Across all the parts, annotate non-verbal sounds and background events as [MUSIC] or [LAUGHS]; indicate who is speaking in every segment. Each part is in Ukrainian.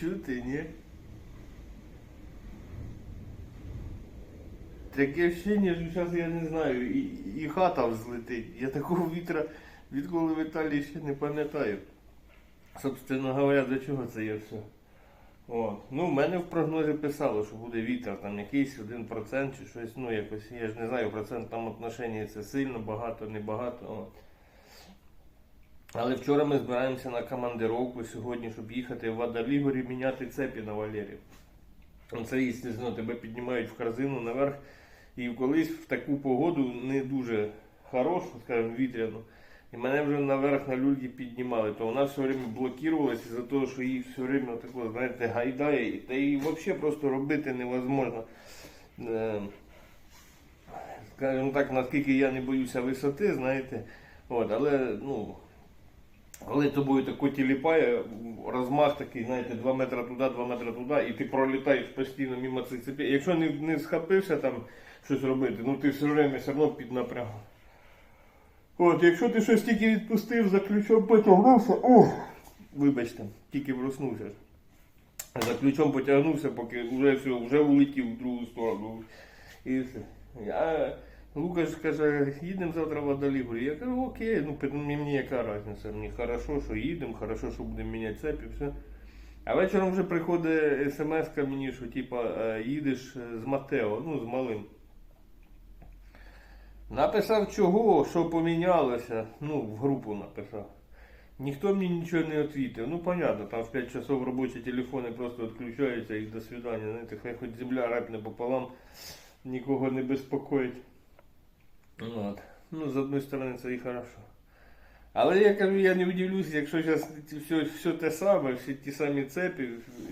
Speaker 1: Чути, ні? Таке ощущення, що зараз я не знаю, і, і хата взлетить. Я такого вітра відколи в Італії ще не пам'ятаю. Собственно говоря, до чого це є все. От. Ну, в мене в прогнозі писало, що буде вітер там якийсь 1% чи щось, ну якось, я ж не знаю, процент там отношення це сильно, багато, небагато. От. Але вчора ми збираємося на командировку сьогодні, щоб їхати в Вадалігорі міняти цепі на Валері. Це, звісно, тебе піднімають в корзину наверх. І колись в таку погоду не дуже хорошу, скажімо, вітряну. І мене вже наверх на люльки піднімали, то вона все время блокувалася із-за того, що її все время тако, знаєте, гайдає, та її взагалі просто робити невозможно. Е, Скажімо так, наскільки я не боюся висоти, знаєте. От, але ну, коли тобою тако тіліпає, розмах такий, знаєте, 2 метри туди, 2 метри туди, і ти пролітаєш постійно мимо цих цепей. Якщо не, не схопився там щось робити, ну ти все время все одно під напрягом. От, якщо ти щось тільки відпустив, за ключом потягнувся, о, вибачте, тільки проснувся. За ключом потягнувся, поки вже все, вже улетів в другу сторону. І все. Я, Лукаш каже, їдемо завтра в Водолігорі. Я кажу, окей, ну мені яка різниця, мені хорошо, що їдемо, хорошо, що будемо міняти цепі, все. А вечором вже приходить смс мені, що типа їдеш з Матео, ну з малим. Написав чого, що помінялося. Ну, в групу написав. Ніхто мені нічого не відповів. Ну, понятно, там в 5 часов робочі телефони просто відключаються і до свидання. Знаєте, хай хоч земля репне пополам, нікого не безпокоїть. От. Ну, з одної сторони, це і хорошо. Але я кажу, я не удивлюсь, якщо зараз все, все те саме, всі ті самі цепі,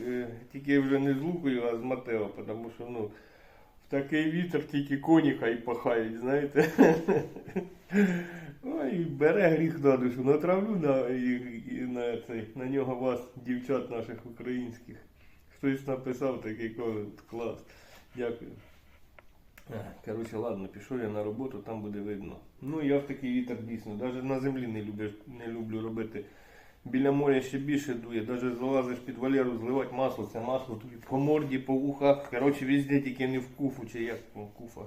Speaker 1: е, тільки вже не з Лукою, а з Матео, тому що ну, в такий вітер тільки коні хай пахають, знаєте. [LAUGHS] Ой, бере гріх на душу, натравлю на, і, на, цей, на нього вас, дівчат наших українських. Хтось написав такий клас. Дякую. Коротше, ладно, пішов я на роботу, там буде видно. Ну я в такий вітер дійсно, навіть на землі не люблю, не люблю робити. Біля моря ще більше дує, навіть залазиш під валеру, зливати масло, це масло тобі по морді, по вухах, коротше, везде тільки не в куфу, чи як ну, куфа.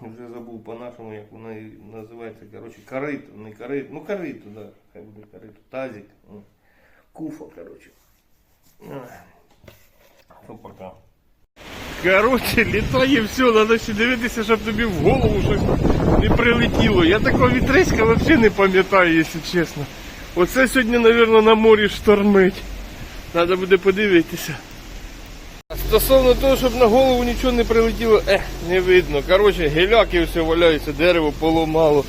Speaker 1: Вже забув по-нашому, як вона і називається. Коротше, корито, не корито, ну корито, да, хай буде корито, тазик, ну, куфа, коротше. Ну, пока. Коротше, літає все, треба ще дивитися, щоб тобі в голову щось не прилетіло. Я такого вітриська взагалі не пам'ятаю, якщо чесно. Оце сьогодні, мабуть, на морі штормить. Треба буде подивитися. Стосовно того, щоб на голову нічого не прилетіло, ех, не видно. Коротше, геляки все валяються, дерево поламало,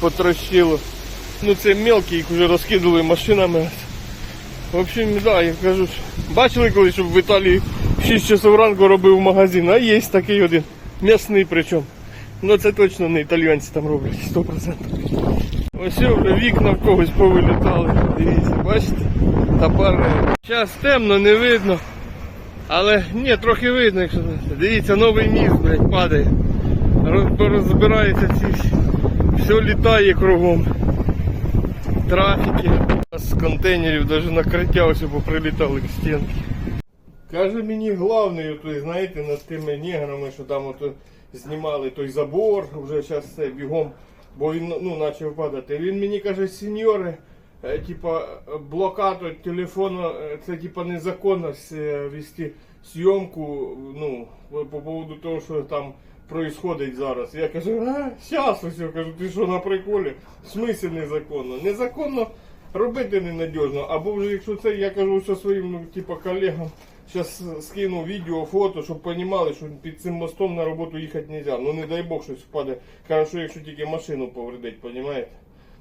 Speaker 1: потрощило. Ну це мелкі, їх вже розкидали машинами. В общем, да, я кажу, бачили колись, щоб в Італії в 6 часов ранку робив магазин, а є такий один, м'ясний причому. Ну це точно не італійці там роблять, 100%. Ось вже вікна в когось повилітали. Дивіться, бачите? Тапар. Зараз темно, не видно. Але ні, трохи видно, якщо. Дивіться, новий міст, блядь, падає. Роз- Розбираються ці. Все літає кругом. Трафіки. З контейнерів навіть накриття ось поприлітали к стінки. Каже мені головний, той, знаєте, над тими неграми, що там ото знімали той забор, вже зараз це бігом, бо він ну, почав падати. Він мені каже, сеньори, е, типа блокаду телефону, е, це типа незаконно е, вести зйомку, ну, по поводу того, що там происходить зараз. Я кажу, а, зараз ось, кажу, ти що на приколі? В смислі незаконно? Незаконно робити ненадіжно, або вже якщо це, я кажу, що своїм ну, типа, колегам, Зараз скину відео, фото, щоб розуміли, що під цим мостом на роботу їхати не можна. Ну не дай Бог щось впаде. Хорошо, якщо тільки машину повредить, розумієте?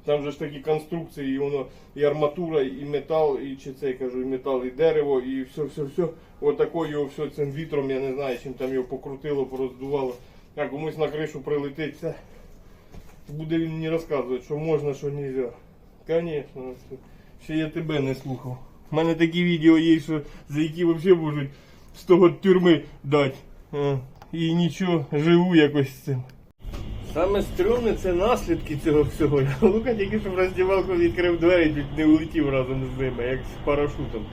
Speaker 1: Там же ж такі конструкції, і воно і арматура, і метал, і чи це я кажу, і метал, і дерево, і все, все, все. Отако його все цим вітром, я не знаю, чим там його покрутило, пороздувало. А комусь на кришу прилетить, це буде він мені розказувати, що можна, що не можна. Звісно, ще я тебе не слухав. У мене такі відео є, що, за які взагалі можуть з того тюрми дати. І нічого, живу якось з цим. Саме стрьомне це наслідки цього всього. Лука тільки що в роздівалку відкрив двері, чуть не улетів разом з ними, як з парашутом.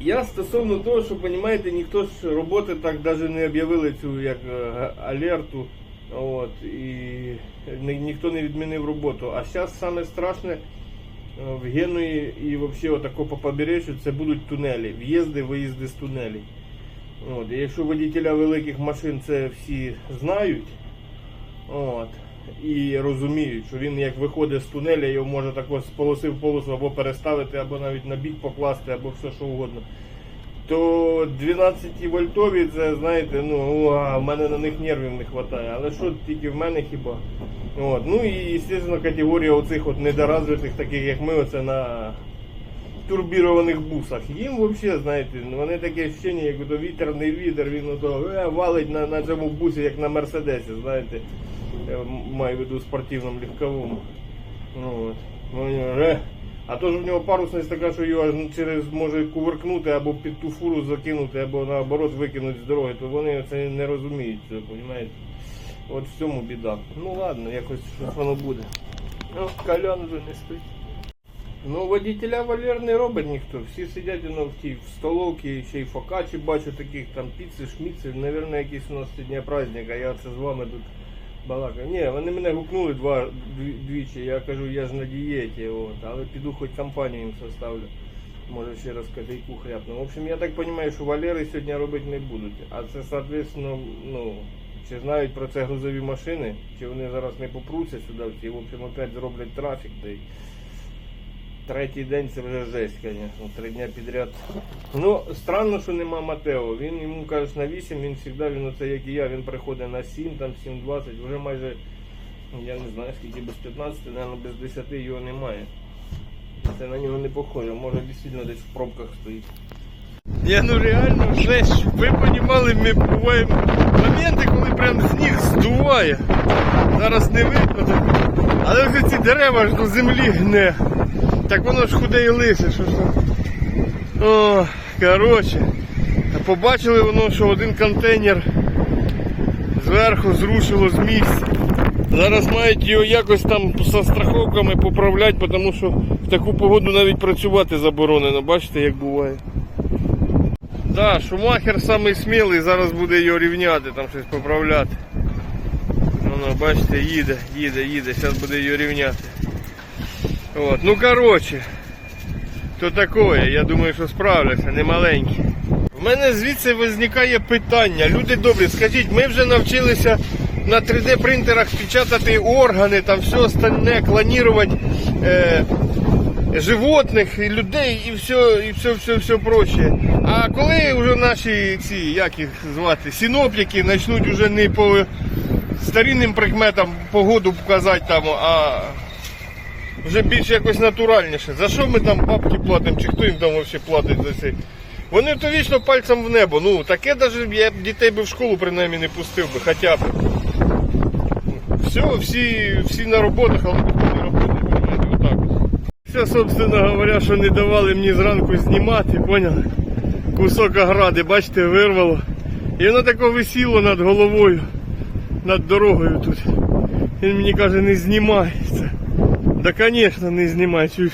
Speaker 1: Я стосовно того, що, розумієте, ніхто ж роботи так навіть не об'явили цю як е, алерту. От, і ні- ніхто не відмінив роботу. А зараз саме страшне е, в Генуї і взагалі отако по побережжю це будуть тунелі. В'їзди, виїзди з тунелей. От, якщо водителя великих машин це всі знають, от, і розуміють, що він як виходить з тунеля, його може так ось з полоси в полосу або переставити, або навіть на бік покласти, або все що угодно. То 12 вольтові це, знаєте, ну, уа, в мене на них нервів не вистачає. Але що тільки в мене хіба? От. Ну і, звісно, категорія оцих от недоразвитих, таких як ми, оце на турбірованих бусах. Їм взагалі, знаєте, ну, вони таке ощущення, як ото вітер не вітер, він ото е, валить на, на цьому бусі, як на Мерседесі, знаєте. Я маю в виду спортивному легковому. Ну, от. Ну, е. А то ж в нього парусність така, що його через може кувыркнути або під ту фуру закинути, або наоборот викинути з дороги, то вони це не розуміють, це, розумієте? От в цьому біда. Ну ладно, якось щось воно буде. Ну, Колян вже не спить. Ну, водителя Валер не робить ніхто. Всі сидять ну, в тій в столовці, ще й фокачі бачу таких там піци, шміци. Навірно, якийсь у нас сьогодні праздник, а я це з вами тут балакаю. Ні, вони мене гукнули два дві- двічі. Я кажу, я ж на дієті, от, але піду хоч компанію їм составлю. Може ще раз копійку хряпну. В общем, я так розумію, що Валери сьогодні робити не будуть. А це, соответственно, ну, чи знають про це грузові машини, чи вони зараз не попруться сюди, всі, в общем опять зроблять трафік. Та й Третій день це вже жесть, звісно, три дня підряд. Ну, странно, що нема Матео. Він йому кажеш на 8, він завжди, він оце як і я, він приходить на 7, там 7.20, вже майже, я не знаю скільки без 15, мабуть, без 10 його немає. Це на нього не похоже, може дійсно десь в пробках стоїть. Ні, ну реально жесть, ви розуміли, ми буваємо моменти, коли прям сніг здуває. Зараз не видно, але вже ці дерева аж до землі гне. Так воно ж худе і лисе, що ж там. О, коротше. Побачили воно, що один контейнер зверху зрушило з місця. Зараз мають його якось там зі страховками поправляти, тому що в таку погоду навіть працювати заборонено. Бачите, як буває. Да, Шумахер самий смілий, зараз буде його рівняти, там щось поправляти. Ну, ну, бачите, їде, їде, їде, зараз буде його рівняти. От, ну коротше, то таке, я думаю, що справляться, не маленькі. В мене звідси виникає питання. Люди добрі, скажіть, ми вже навчилися на 3D принтерах печатати органи, там все остальне, клонувати е, животних, і людей і все, і все, все, все проще. А коли вже наші ці, як їх звати, синоптики почнуть вже не по старинним прикметам погоду показати там, а вже більш якось натуральніше. За що ми там бабки платимо, чи хто їм там взагалі платить за це? Вони то вічно пальцем в небо. Ну, таке навіть я б дітей би в школу принаймні не пустив би, хоча б. Все, всі, всі на роботах, але не роботи, отак. Все, собственно говоря, що не давали мені зранку знімати, поняли? Кусок огради, бачите, вирвало. І воно тако висіло над головою, над дорогою тут. Він мені каже, не знімай це. Да, конечно, не знімай, чуєш.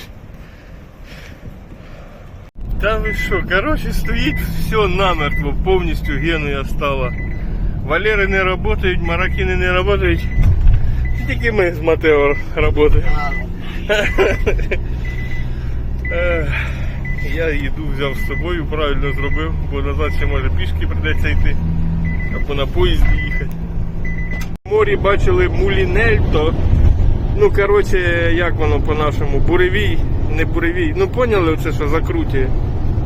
Speaker 1: Та ви що, коротше, стоїть все намертво, повністю генуя стала. Валери не працюють, маракіни не працюють. Тільки ми з Матео працюємо. Ех, Я їду взяв з собою, правильно зробив, бо назад ще може пішки придеться йти, або на поїзді їхати. В морі бачили мулінельто. Ну, коротше, як воно по-нашому, буревій, не буревій. Ну поняли оце, що закрутює.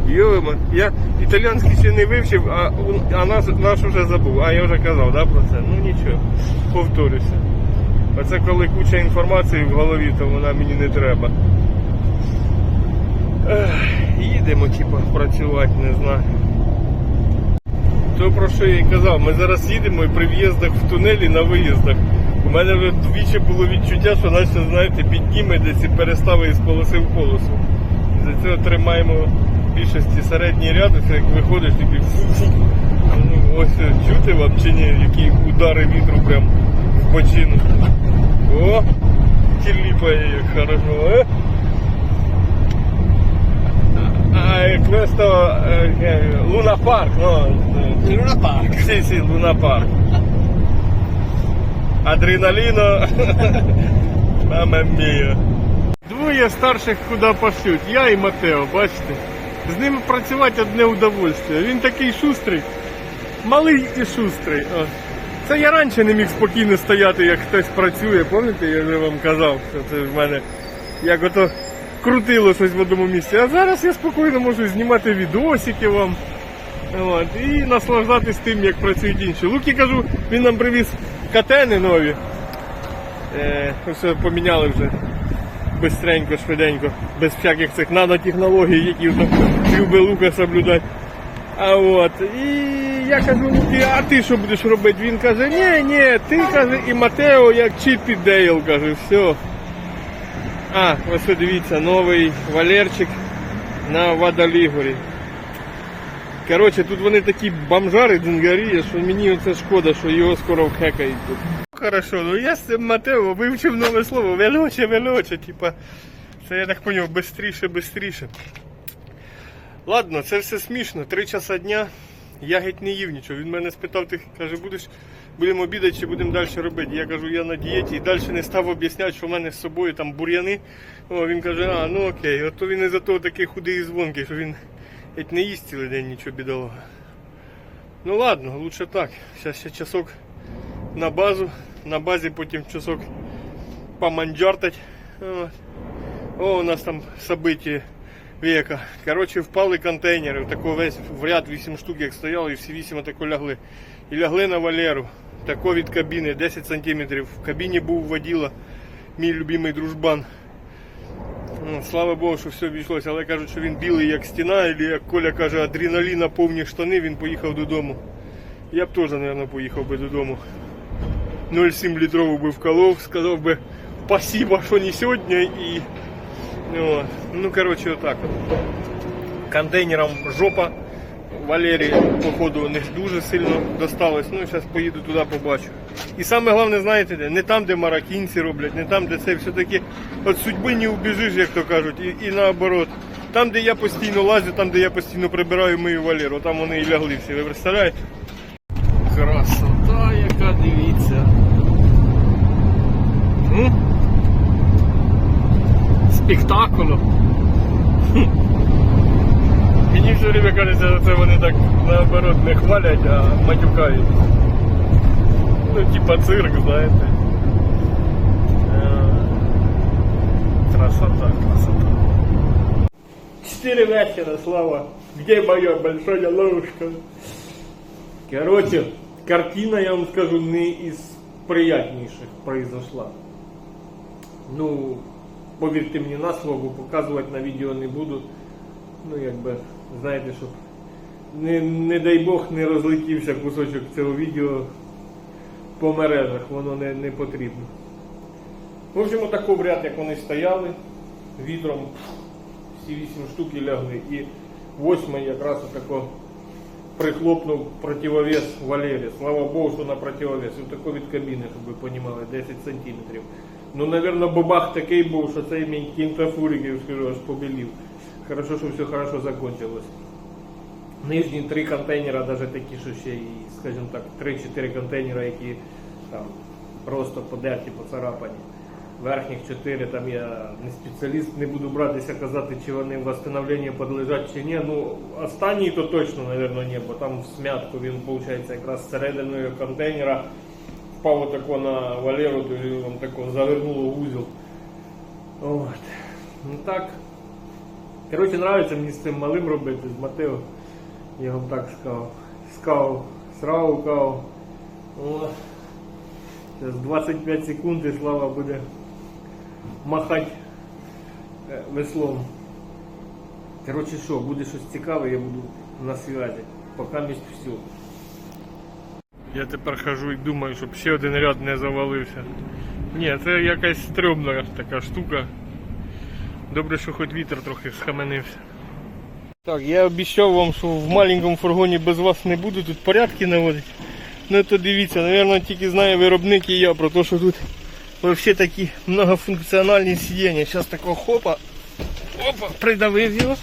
Speaker 1: Йома, я італійський ще не вивчив, а, а наш, наш вже забув. А я вже казав, да, про це? Ну нічого, повторюся. Оце коли куча інформації в голові, то вона мені не треба. Ех, їдемо, типу, працювати, не знаю. То про що я й казав, ми зараз їдемо і при в'їздах в тунелі на виїздах. Мене вже двічі було відчуття, що наче, знаєте, підніме десь і переставить з полоси в полосу. За цього тримаємо більшості середній ряд, це як виходиш, такий фу-фу, Ну, ось е, чути вам чи ні, які удари вітру прям в бочину. О, тіліпає як хорошо, е? А, eh, questo eh, Luna Park, no? Адреналіно. Мама [LAUGHS] мія. Двоє старших куди пошлють. Я і Матео, бачите? З ним працювати одне удовольствие. Він такий шустрий. Малий і шустрий. Це я раніше не міг спокійно стояти, як хтось працює. Пам'ятаєте, я вже вам казав, що це в мене як ото крутило щось в одному місці. А зараз я спокійно можу знімати відосики вам. От, і наслаждатись тим, як працюють інші. Луки кажу, він нам привіз катени нові. Е, все поміняли вже бистренько, швиденько, без всяких цих нанотехнологій, які там любить Лука соблюдати. А от, і я кажу, Луки, а ти що будеш робити? Він каже, ні, ні, ти каже, і Матео, як Чіп і Дейл, каже, все. А, ось дивіться, новий Валерчик на Вадалігорі. Коротше, тут вони такі бомжари дзингарі, що мені оце шкода, що його скоро вхекають тут. Хорошо, ну я з цим Матео вивчив нове слово, велоче, велоче, типа. Це я так поняв, бистріше, бистріше. Ладно, це все смішно. Три часа дня. Я геть не їв нічого. Він мене спитав, ти каже, будеш, будемо обідати чи будемо далі робити. Я кажу, я на дієті і далі не став об'ясняти, що в мене з собою там бур'яни. О, він каже, а, ну окей, от то він із-за того такий худий і звонкий, що він геть не їсть день нічого бідолога. Ну ладно, лучше так. Зараз ще часок на базу, на базі потім часок поманджартать. От. О, у нас там событие века. Коротше, впали контейнери, тако весь в ряд 8 штук, як стояли, і всі 8 тако лягли. І лягли на Валеру. Тако від кабіни, 10 сантиметрів. В кабіні був воділа, мій любимий дружбан. Ну, Слава Богу, що все обійшлося, але кажуть, що він білий як стіна, і як Коля каже, адреналіна повні штани, він поїхав додому. Я б теж, мабуть, поїхав би додому. 0,7 літрову би вколов, сказав би спасибо, що не сьогодні і. От. Ну, коротше, отак. Контейнером жопа. Валерії, походу, не дуже сильно досталось. Ну, зараз поїду туди, побачу. І саме головне, знаєте, де? не там, де маракінці роблять, не там, де це все-таки від судьби не убіжиш, як то кажуть, і, і наоборот. Там, де я постійно лазю, там, де я постійно прибираю мою Валеру, там вони і лягли всі. Ви представляєте? Красота, яка дивіться. М? Спектаклю. Хм. Мені все время кажеться, що це вони так наоборот не хвалять, а матюкають. Ну, типа цирк, знаєте. Е, Красота, красота. Четыре вечера, Слава. Где моя большая ложка? Короче, картина, я вам скажу, не из приятнейших произошла. Ну, повірте мені на слово, показувати на відео не буду. Ну, якби, знаєте, щоб не, не дай Бог не розлетівся кусочок цього відео по мережах, воно не, не потрібно. В общем, отако в ряд, як вони стояли, вітром всі вісім штук і лягли. І восьмий якраз отако прихлопнув противовес Валері. Слава Богу, що на противовес. Отако від кабіни, щоб ви розуміли, 10 сантиметрів. Ну, напевно, бабах такий був, що цей мій кінтафурик, скажу, аж побілів. Хорошо, що все хорошо закончилось. Нижні три контейнера, навіть такі, що ще і, так, 3-4 контейнера, які там просто подерті, поцарапані. Верхніх 4 там я не спеціаліст, не буду братися казати, чи вони в восстановленні подлежать чи ні. Ну, останній то точно, мабуть, ні, бо там в смятку він, виходить, якраз серединою контейнера впав отако на Валеру, він тако завернуло узел. От. Ну так. Коротше, нравиться мені з цим малим робити, з Матео. Я вам так сказав. Скав, срав, кав. О. Зараз 25 секунд і слава буде махати е, веслом. Коротше що, буде щось цікаве, я буду на связі. Поки місць все. Я тепер хожу і думаю, щоб ще один ряд не завалився. Ні, це якась стрьомна така штука. Добре, що хоч вітер трохи схаменився. Так, я обіцяв вам, що в маленькому фургоні без вас не буду тут порядки наводити. Ну то дивіться, мабуть, тільки знає виробник і я про те, що тут взагалі такі многофункціональні сидіння. Зараз такого хопа, опа, придавив його.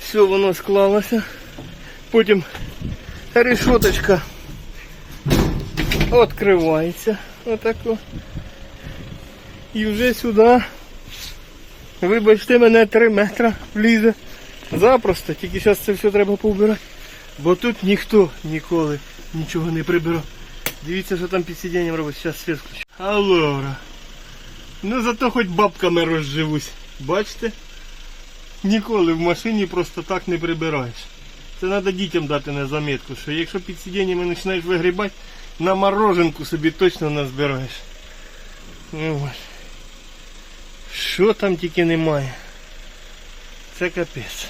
Speaker 1: Все, воно склалося. Потім решеточка відкривається. Отако. І вже сюди, вибачте мене, 3 метри влізе. Запросто, тільки зараз це все треба повбирати. Бо тут ніхто ніколи нічого не прибирав. Дивіться, що там під сидінням робить. Зараз світ включу. Алора. Ну зато хоч бабками розживусь. Бачите? Ніколи в машині просто так не прибираєш. Це треба дітям дати на замітку, що якщо під сидіннями починаєш вигрібати, на мороженку собі точно назбираєш. Ну. Що там тільки немає. Це капець.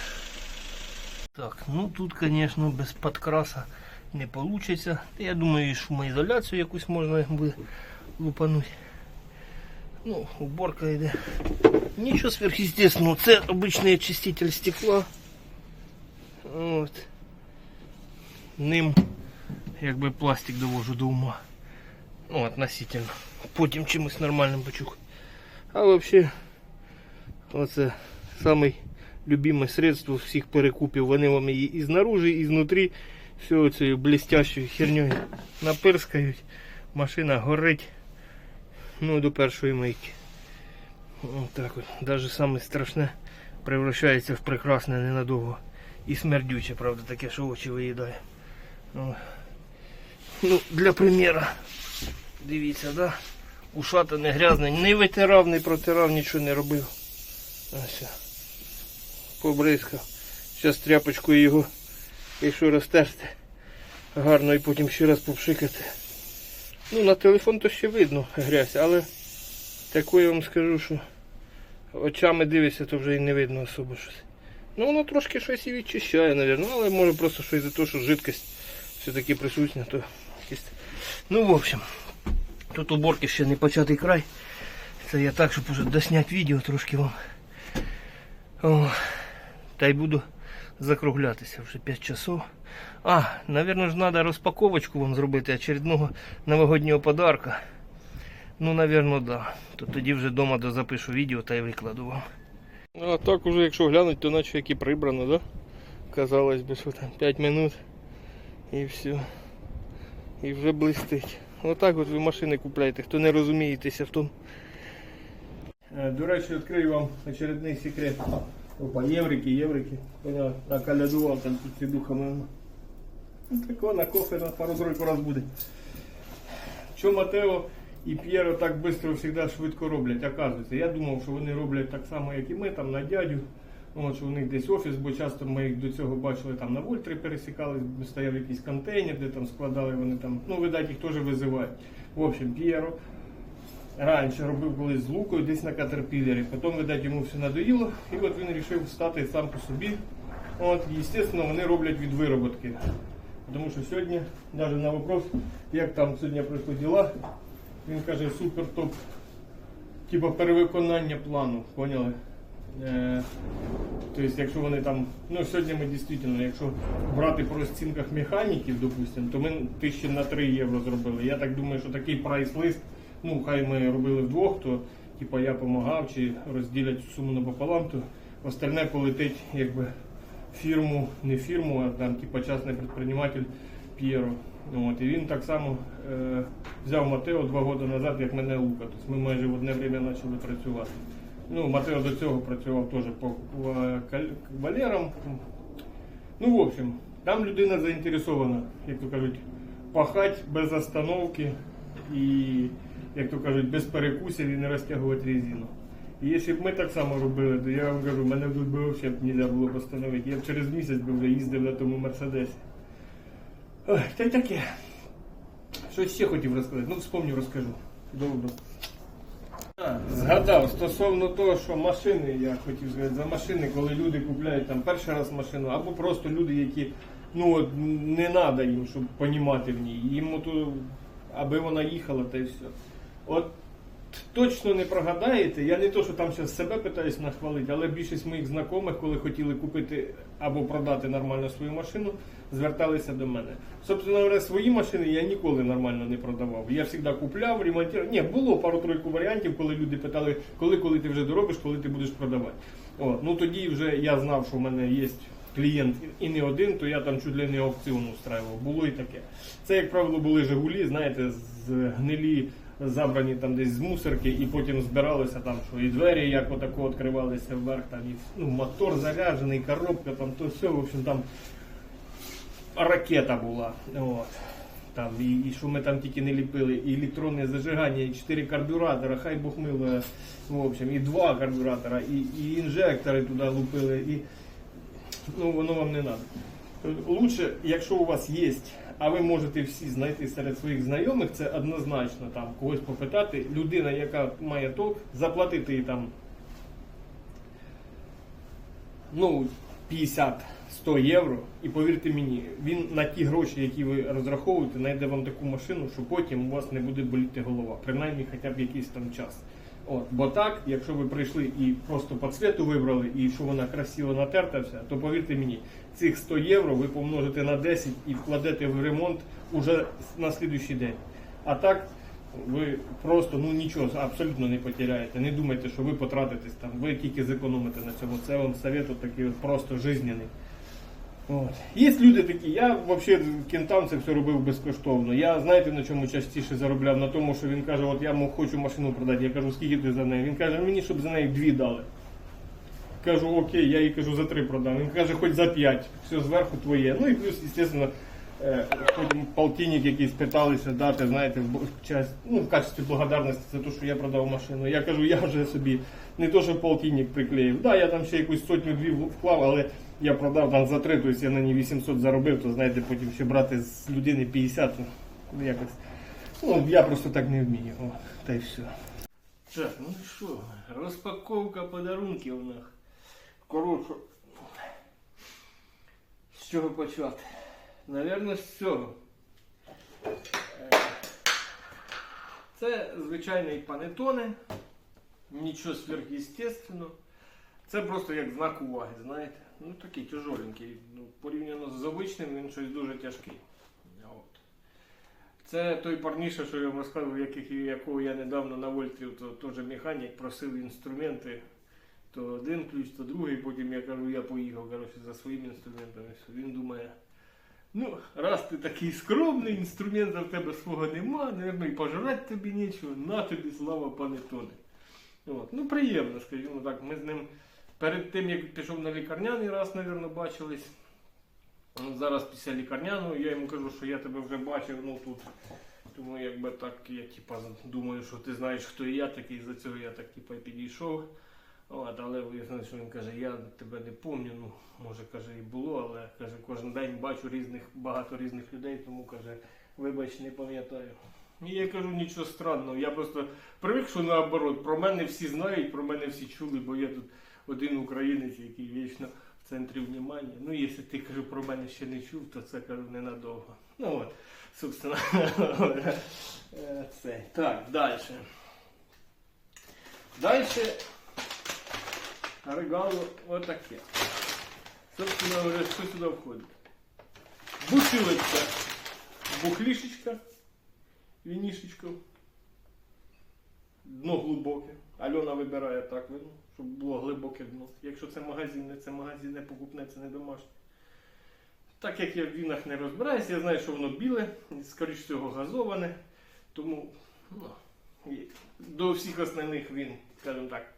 Speaker 1: Так, ну тут, звісно, без подкраса не вийде. Я думаю, і шумоізоляцію якусь можна буде лупануть. Ну, уборка йде. Нічого сверхъестественного. Це обичний очиститель стекла. От. Ним якби пластик довожу до ума. Ну, относительно. Потім чимось нормальним почухаю. А взагалі, оце самий любиме средство всіх перекупів. Вони вам її і знаружи, і знутрі всю цією блестящою херньою напирскають. Машина горить. Ну, до першої мийки. Ось так от. Даже саме страшне превращається в прекрасне ненадовго. І смердюче, правда, таке, що очі виїдає. Ну, для примера. Дивіться, да? Ушата не грязне, не витирав, не протирав, нічого не робив. Ось. Побризкав. Зараз тряпочкою його, якщо розтерти, гарно і потім ще раз попшикати. Ну, на телефон то ще видно грязь, але таку я вам скажу, що очами дивишся, то вже і не видно особо щось. Ну воно трошки щось і відчищає, мабуть. але може просто щось за те, що жидкость все-таки присутня, то якесь. Ну, в общем, тут уборки ще не початий край. Це я так, щоб уже досняти відео трошки вам. О, та й буду закруглятися вже 5 часов. А, наверное, ж треба розпаковочку вам зробити очередного новогоднього подарка. Ну, наверное, да. То тоді вже вдома дозапишу відео та й викладу вам. А так уже, якщо глянути, то наче як і прибрано, да? Казалось би, що там 5 минут і все. І вже блистить. Отак от ви машини купляєте, хто не розумієтеся в тому. Е, До речі, відкрию вам очередний секрет. Опа, єврики, єврики. Поняв, накалядував там тут ці духами. Ну, тако на кофе на пару-тройку раз буде. Що Матео і П'єро так швидко завжди швидко роблять, оказується. Я думав, що вони роблять так само, як і ми, там на дядю. От, що у них десь офіс, бо часто ми їх до цього бачили там на Вольтрі пересікали, стояв якийсь контейнер, де там складали вони там, ну, видать, їх теж визивають. В общем, П'єро раніше робив колись з лукою десь на катерпілері. Потім, видать, йому все надоїло, і от він вирішив стати сам по собі. От, звісно, вони роблять від вироботки. Тому що сьогодні, навіть на вопрос, як там сьогодні пройшли діла, він каже, супер топ. Типа перевиконання плану, поняли? Е, тобто, якщо вони там, ну сьогодні ми дійсно, якщо брати по розцінках механіків, допустимо, то ми тисячі на 3 євро зробили. Я так думаю, що такий прайс-лист, ну хай ми робили вдвох, то типа я допомагав чи розділять суму напополам, то остальне полетить якби фірму, не фірму, а там типа частний предприниматель П'єро. От, і він так само е, взяв Матео два роки назад, як мене Лука. Тобто ми майже в одне время почали працювати. Ну, Матео до цього працював теж по е, кал- валерам. Ну, в общем, там людина заінтересована, як то кажуть, пахати без остановки і, як то кажуть, без перекусів і не розтягувати резину. І якщо б ми так само робили, то я вам кажу, мене тут би взагалі б не можна було постановити. Я б через місяць би вже їздив на тому Мерседесі. Ой, та й таке. Щось ще хотів розказати. Ну, вспомню, розкажу. Добре. Згадав стосовно того, що машини, я хотів сказати, за машини, коли люди купляють там перший раз машину, або просто люди, які ну от не треба їм, щоб понімати в ній. Їм то, аби вона їхала, та й все. От точно не прогадаєте. Я не то, що там зараз себе питаюсь нахвалити, але більшість моїх знайомих, коли хотіли купити або продати нормально свою машину, зверталися до мене. Собственно говоря, свої машини я ніколи нормально не продавав. Я завжди купляв, ремонтував. Ні, було пару-тройку варіантів, коли люди питали, коли, коли ти вже доробиш, коли ти будеш продавати. О, ну тоді вже я знав, що в мене є клієнт і не один, то я там чуть ли не аукціон устраював. Було і таке. Це, як правило, були Жигулі, знаєте, з гнилі забрані там десь з мусорки, і потім збиралися там, що і двері як отако відкривалися вверх, там і ну, мотор заряджений, коробка, там то все, в общем, там ракета була. От. Там, і, і що ми там тільки не ліпили, і електронне зажигання, і чотири карбюратора, хай Бог милує, в общем, і два карбюратора, і, і інжектори туди лупили, і ну воно вам не треба. Лучше, якщо у вас є, а ви можете всі знайти серед своїх знайомих, це однозначно там когось попитати, людина, яка має толк, заплатити там ну, 50-100 євро, і повірте мені, він на ті гроші, які ви розраховуєте, знайде вам таку машину, що потім у вас не буде боліти голова, принаймні хоча б якийсь там час. От, бо так, якщо ви прийшли і просто по цвету вибрали, і що вона красиво натерта вся, то повірте мені, цих 100 євро ви помножите на 10 і вкладете в ремонт уже на слідуючий день. А так ви просто ну нічого абсолютно не потеряєте. Не думайте, що ви потратитесь там, ви тільки зекономите на цьому. Це вам совет такий от просто жизненний. Є люди такі, я взагалі кентам це все робив безкоштовно. Я знаєте на чому частіше заробляв? На тому, що він каже, от я хочу машину продати. Я кажу, скільки ти за неї? Він каже, мені щоб за неї дві дали. Кажу, окей, я їй кажу, за три продам. Він каже, хоч за п'ять. Все зверху твоє. Ну і плюс, звісно, е, потім полтинник якийсь питалися дати, знаєте, в часть, ну, в качестві благодарності за те, що я продав машину. Я кажу, я вже собі не то, що полтинник приклеїв. Да, я там ще якусь сотню-дві вклав, але я продав там за три, тобто я на ній 800 заробив, то знаєте, потім ще брати з людини 50, ну якось. Ну, я просто так не вмію. О, та й все. Так, ну що, розпаковка подарунків у нас. Коротше, з чого почати? Навірно, з цього. Це звичайний панетоне, нічого сверхъестественного. Це просто як знак уваги, знаєте. Ну такий тяжоленький. Ну, порівняно з звичним, він щось дуже тяжкий. От. Це той парніша, що я вам розказував, яких, якого я недавно на Вольтрі, то теж механік просив інструменти. То один ключ, то другий, потім я кажу, я поїхав коротше, за своїми інструментами. Він думає, ну, раз ти такий скромний, інструмента в тебе свого нема, напевно, і пожрати тобі нічого, на тобі слава панетоне. От. Ну, приємно, скажімо так. Ми з ним перед тим, як пішов на лікарняний раз, напевно, бачились. Зараз після лікарняного я йому кажу, що я тебе вже бачив, ну тут. Тому якби так, я типа думаю, що ти знаєш, хто я такий, за цього я так типа підійшов. От, але вияснилось, що він каже, я тебе не пам'ятаю, ну може каже і було, але каже, кожен день бачу різних, багато різних людей, тому каже, вибач, не пам'ятаю. І я кажу, нічого странного. Я просто привик, що наоборот, про мене всі знають, про мене всі чули, бо я тут один українець, який вічно в центрі внимання. Ну, якщо ти кажу про мене ще не чув, то це кажу ненадовго. Ну от, собственно, [LAUGHS] е, це. Так, далі. Далі регало отаке. Собственно говоря, що сюди входить? Бутилочка, бухлішечка, вінішечка, дно глибоке. Альона вибирає так вино, щоб було глибоке дно. Якщо це магазинне, це магазинне покупне, це не домашнє. Так як я в вінах не розбираюся, я знаю, що воно біле, скоріш всього газоване. Тому ну, до всіх основних він, скажімо так,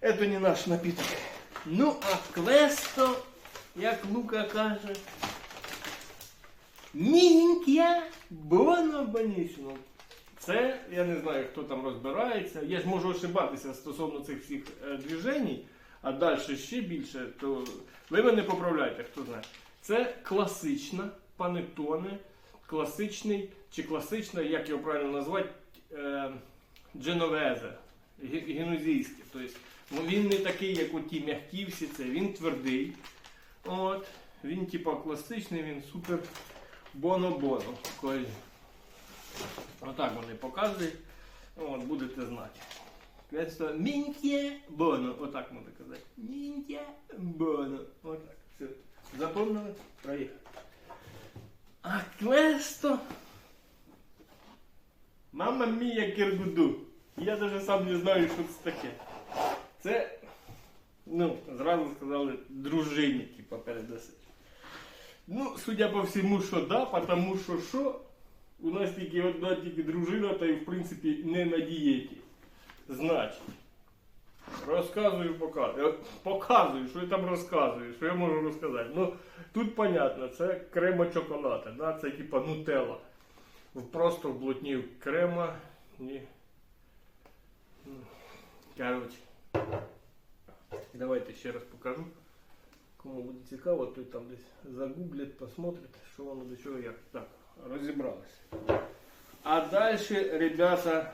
Speaker 1: це не наш напиток. Ну, а квесто, як Лука каже, міленьке, боно бонічно. Це, я не знаю, хто там розбирається. Я ж можу ошибатися стосовно цих всіх е, движень, а далі ще більше, то ви мене поправляйте, хто знає. Це класична панетоне, класичний чи класична, як його правильно назвати, е, дженовезе, генузійське. Тобто, він не такий, як оті м'які всі, це він твердий. От, він типа класичний, він супер боно-боно. Отак вони показують. От, будете знати. Questo мінтє боно. Отак можна казати. Мінтє боно. Отак. Все. Запомнили? Проїхали. А questo... Мама мія киргуду. Я навіть сам не знаю, що це таке. Це, ну, зразу сказали, дружині, типа. Ну, судя по всьому, що да, потому що що, у нас тільки одна тільки дружина, та й в принципі не на дієті. Значить, розказую, показую. Показую, що я там розказую, що я можу розказати. Ну, тут понятно, це крема чоколада, да? це типа нутелла. Просто вблотнів крема. Ні. Ну, Коротше. Давайте ще раз покажу. Кому буде цікаво, той там десь загуглять, посмотрять, що воно до чого як. Так, розібралися. А далі, ребята,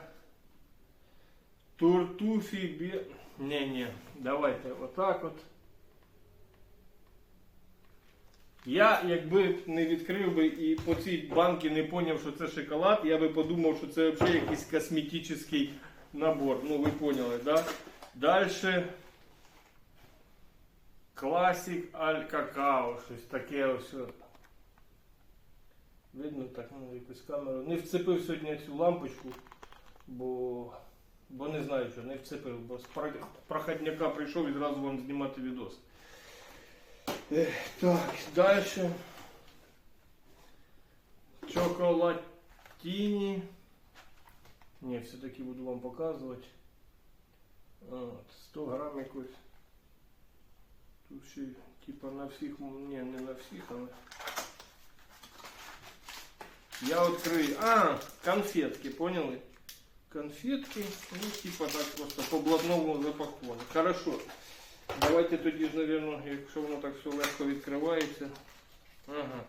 Speaker 1: тортуфі бі... Не, не, давайте отак от. Я, якби не відкрив би і по цій банці не поняв, що це шоколад, я би подумав, що це взагалі якийсь косметичний набор. Ну, ви поняли, да? Далі. Класік аль какао, щось таке ось. Видно так, ну якусь камеру. Не вцепив сьогодні цю лампочку, бо, бо не знаю що, не вцепив, бо з проходняка прийшов і зразу вам знімати відос. Ех, Так, далі. Чоколатіні. Ні, все-таки буду вам показувати. От, 100 грам якось. Тут ще типа на всіх, ні, не на всіх, але. Я відкрию. А, конфетки, поняли? Конфетки, ну типа так просто по блатному запаковані. Хорошо. Давайте тоді ж, наверное, якщо воно так все легко відкривається. Ага.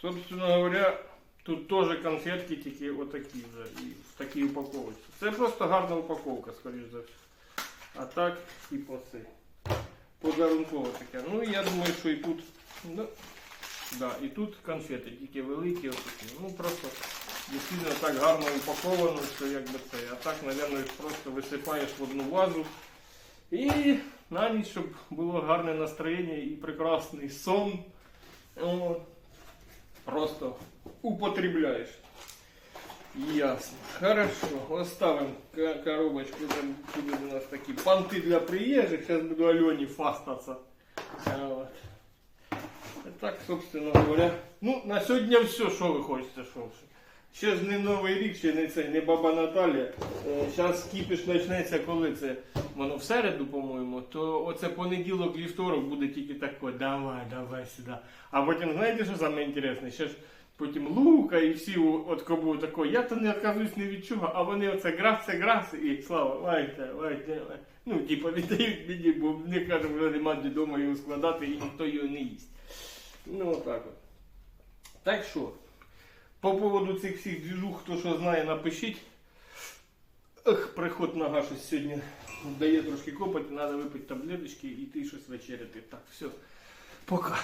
Speaker 1: Собственно говоря, тут теж конфетки, тільки отакі вже, і в такій упаковці. Це просто гарна упаковка, скоріш за все. А так, типу це. Подарунково таке. Ну я думаю, що і тут. Ну, да, і тут конфети, тільки великі, отакі. Ну просто дійсно так гарно упаковано, що якби це. А так, мабуть, їх просто висипаєш в одну вазу. І на ніч, щоб було гарне настроєння і прекрасний сон. От. Просто употребляєш. Ясно. Хорошо. Оставим коробочку. Там будут у нас такие понты для приезжих. Сейчас буду Алене фастаться. Так, собственно говоря. Ну, на сьогодні все, що ви хочете, що. Ще ж не Новий рік, ще не це, не баба Наталя. Зараз кіпіш почнеться, коли це. Воно в середу, по-моєму, то оце понеділок, вівторок буде тільки тако, давай, давай сюди. А потім, знаєте, що саме інтересне? Ще ж потім лука і всі от кому тако, я то не відказуюсь ні від а вони оце граси, граси і слава, лайте, лайте, лайте. Ну, типу, віддають мені, бо мені каже, вже нема де вдома його складати і ніхто його не їсть. Ну, отак от. Так що, по поводу цих всіх двіжух, хто що знає, напишіть. Ех, приход нога щось сьогодні дає трошки копати, треба випити таблеточки і йти щось вечеряти. Так, все. Пока.